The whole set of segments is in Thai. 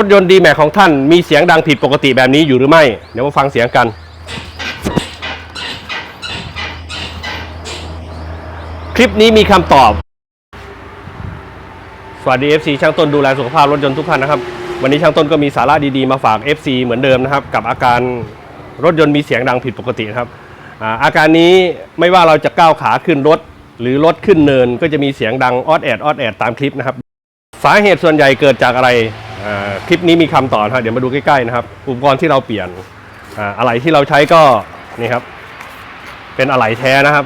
รถยนต์ดีแม็กของท่านมีเสียงดังผิดปกติแบบนี้อยู่หรือไม่ เดี๋ยวมาฟังเสียงกัน คลิปนี้มีคำตอบ สวัสดี FC ช่างต้นดูแลสุขภาพรถยนต์ทุกท่านนะครับ วันนี้ช่างต้นก็มีสาระดีๆมาฝาก FC เหมือนเดิมนะครับ กับอาการรถยนต์มีเสียงดังผิดปกตินะครับอาอาการนี้ไม่ว่าเราจะก้าวขาขึ้นรถ หรือรถขึ้นเนินก็จะมีเสียงดังออดแอดออดแอดตามคลิปนะครับ สาเหตุส่วนใหญ่เกิดจากอะไร คลิปนี้มีคำต่อนะครับเดี๋ยวมาดูใกล้ๆนะครับ อุปกรณ์ที่เราเปลี่ยนอะไหล่ที่เราใช้ก็นี่ครับ เป็นอะไหล่แท้นะครับ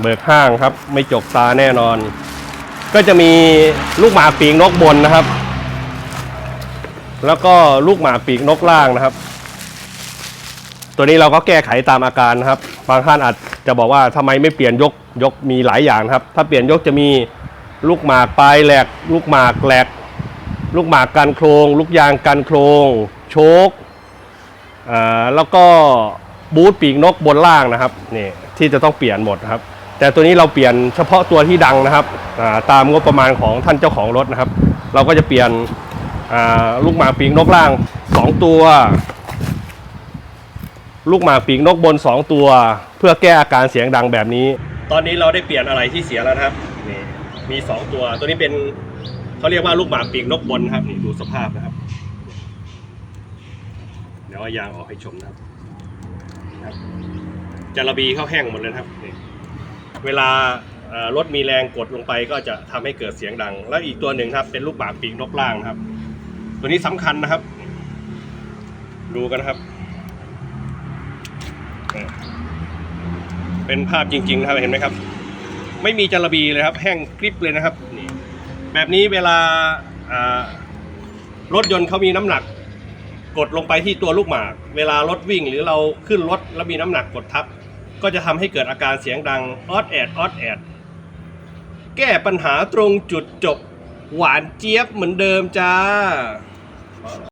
เบิกห้างครับ ไม่จกตาแน่นอน ก็จะมีลูกหมาปีกนกบนนะครับ แล้วก็ลูกหมาปีกนกล่างนะครับ ตัวนี้เราก็แก้ไขตามอาการนะครับ บางท่านอาจจะบอกว่าทำไมไม่เปลี่ยนยกยกมีหลายอย่างครับ ถ้าเปลี่ยนยกจะมีลูกหมากปลายแหลก ลูกหมากแหลก ลูกหมากกันโครงลูกยางกันโครงโชคแล้วก็บูทปีกนกบนล่างนะครับนี่ที่จะต้องเปลี่ยนหมดนะครับ แต่ตัวนี้เราเปลี่ยนเฉพาะตัวที่ดังนะครับตามงบประมาณของท่านเจ้าของรถนะครับ เราก็จะเปลี่ยนลูกหมากปีกนกล่าง 2 ตัว ลูกหมากปีกนกบน 2 ตัว เพื่อแก้อาการเสียงดังแบบนี้ ตอนนี้เราได้เปลี่ยนอะไรที่เสียแล้วครับนี่มี 2 ตัวตัวนี้เป็น เขาเรียกว่าลูกหมากปีกนกบนนะครับนี่ดูสภาพนะครับ เดี๋ยวเอายางออกให้ชมนะครับครับจาระบีเข้าแห้งหมดเลยนะครับนี่เวลารถมีแรงกดลงไปก็จะทำให้เกิดเสียงดัง แล้วอีกตัวหนึ่งครับ เป็นลูกหมากปีกนกล่างครับ ตัวนี้สำคัญนะครับ ดูกันนะครับ เป็นภาพจริงๆนะครับเห็นไหมครับ ไม่มีจาระบีเลยครับ แห้งกริบเลยนะครับนี่ แบบนี้เวลาอ่ารถยนต์เขามีน้ำหนัก กดลงไปที่ตัวลูกหมาก เวลารถวิ่งหรือเราขึ้นรถแล้วมีน้ำหนักกดทับ ก็จะทำให้เกิดอาการเสียงดังออดแอดออดแอด แก้ปัญหาตรงจุดจบ หวานเจี๊ยบเหมือนเดิมจ้า